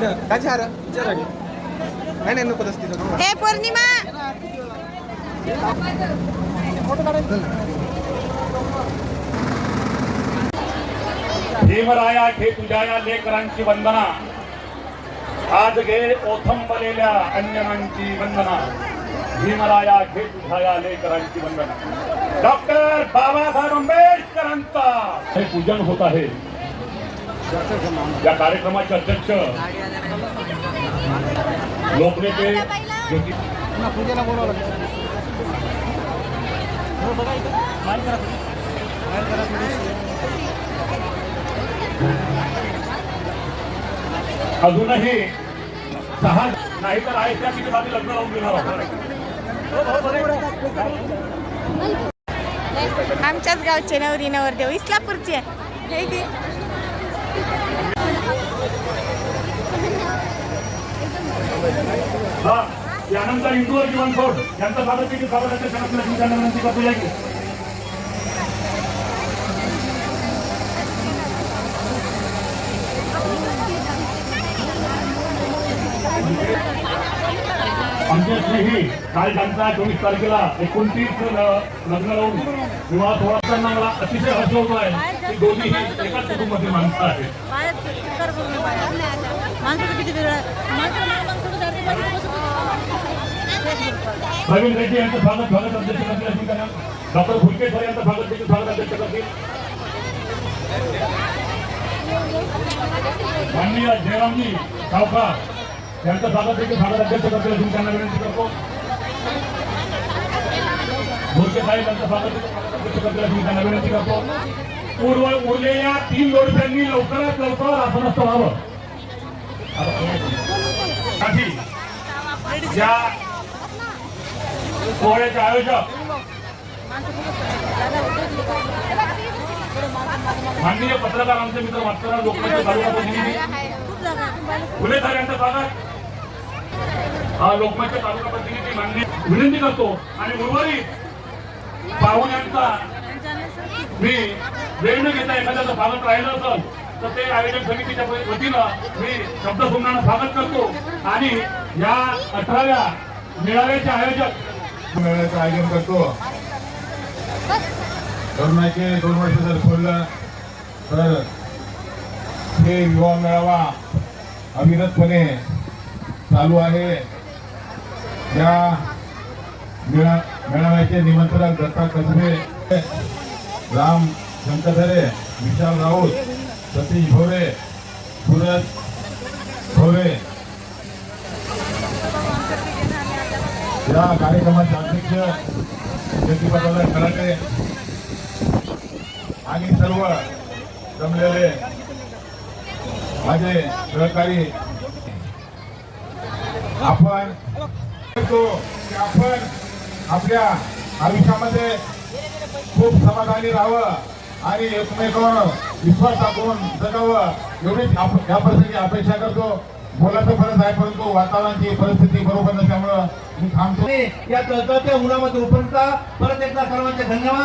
काय चार नाही नाही नको असते हे पौर्णिमा. भीमराया घे तुझ्या लेकरांची वंदना. आज घे ओथंबलेल्या अंजनांची वंदना. भीमराया घे तुझ्या या लेकरांची वंदना. डॉक्टर बाबासाहेब आंबेडकरांचा. हे पूजन होत आहे. या कार्यक्रमाचे अध्यक्ष लोकनेते लागतं अजूनही सहा नाही तर आहे त्या किती बाजू लग्न लावून देणार आहोत. आमच्याच गावचे नवरी नवरदेव इस्लापूरचे हे की हा यानंतर इंदूर सोड यांचा स्वागत देखील स्वागताच्या क्षणात त्यांना विनंती करतो या की आमच्या स्नेही काल त्यांचा चोवीस तारखेला एकोणतीस लग्न लावून विवाह सोहळा असताना मला अतिशय हर्ष होतो आहे की दोन्हीही एकाच कुटुंबातील माणसं आहेत प्रवीण रेड्डी यांचं स्वागत स्वागत अध्यक्ष करतील अशी त्यांना डॉक्टर फुलके सर यांचं स्वागत देखील स्वागत अध्यक्ष करतील माननीय जयरामजी सावकार यांचं स्वागत देखील स्वागत अध्यक्ष करतील अशी त्यांना विनंती करतो. भुरके साहेब यांचं स्वागत अध्यक्ष करतील अशी त्यांना विनंती करतो. पूर्व उरलेल्या तीन जोडप्यांनी लवकरात लवकर आसनस्थ व्हावं. साठी या सोहळ्याचे आयोजक. माननीय पत्रकार आमचे मित्र वाटकरा लोकमत तालुका प्रतिनिधी. फुले सर यांचं स्वागत. हा लोकमतचे तालुका प्रतिनिधी मान्य विनंती करतो आणि उर्वरित पाहुण्यांचा मी वेळ न घेता एखाद्याचं स्वागत राहिलं असेल तर ते आयोजन समितीच्या वतीनं मी शब्द सुमनानं स्वागत करतो. आणि या अठराव्या मेळाव्याचे आयोजक मेळाव्याचं आयोजन करतो. तरुणाचे दोन वर्ष जर खोललं तर हे युवा मेळावा अविरतपणे चालू आहे. या मेळा मेळाव्याचे निमंत्रक दत्ता कसबे राम शंकरधरे विशाल राऊत सतीश भोरे सुरज भोरे या कार्यक्रमाचे अध्यक्ष ज्योतिबाला खराटे आणि सर्व जमलेले माझे सहकारी. आपण म्हणतो की आपण आपल्या आयुष्यामध्ये खूप समाधानी राहावं आणि एकमेकावर विश्वास टाकून जगावं एवढीच या प्रसंगी अपेक्षा करतो. बोलायचं फरक आहे परंतु वातावरणाची परिस्थिती बरोबर नसल्यामुळं मी थांबतो. या तळतळत्या उन्हामध्ये उपरता परत एकदा सर्वांचे धन्यवाद.